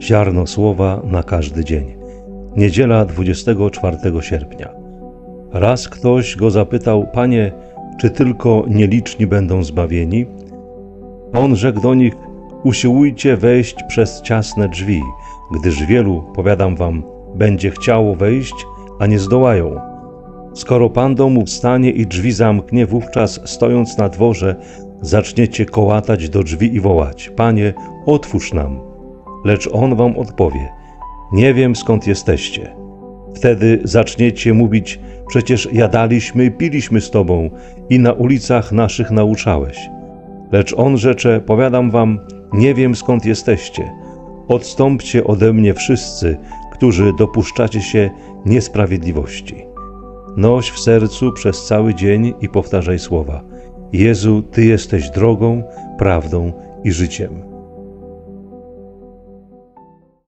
Ziarno słowa na każdy dzień. Niedziela 24 sierpnia. Raz ktoś go zapytał: Panie, czy tylko nieliczni będą zbawieni? On rzekł do nich: Usiłujcie wejść przez ciasne drzwi, gdyż wielu, powiadam wam, będzie chciało wejść, a nie zdołają. Skoro Pan domu wstanie i drzwi zamknie, wówczas stojąc na dworze, zaczniecie kołatać do drzwi i wołać: Panie, otwórz nam. Lecz on wam odpowie: Nie wiem skąd jesteście. Wtedy zaczniecie mówić: Przecież jadaliśmy piliśmy z tobą i na ulicach naszych nauczałeś. Lecz on rzecze: Powiadam wam, nie wiem skąd jesteście. Odstąpcie ode mnie wszyscy, którzy dopuszczacie się niesprawiedliwości. Noś w sercu przez cały dzień i powtarzaj słowa: Jezu, Ty jesteś drogą, prawdą i życiem.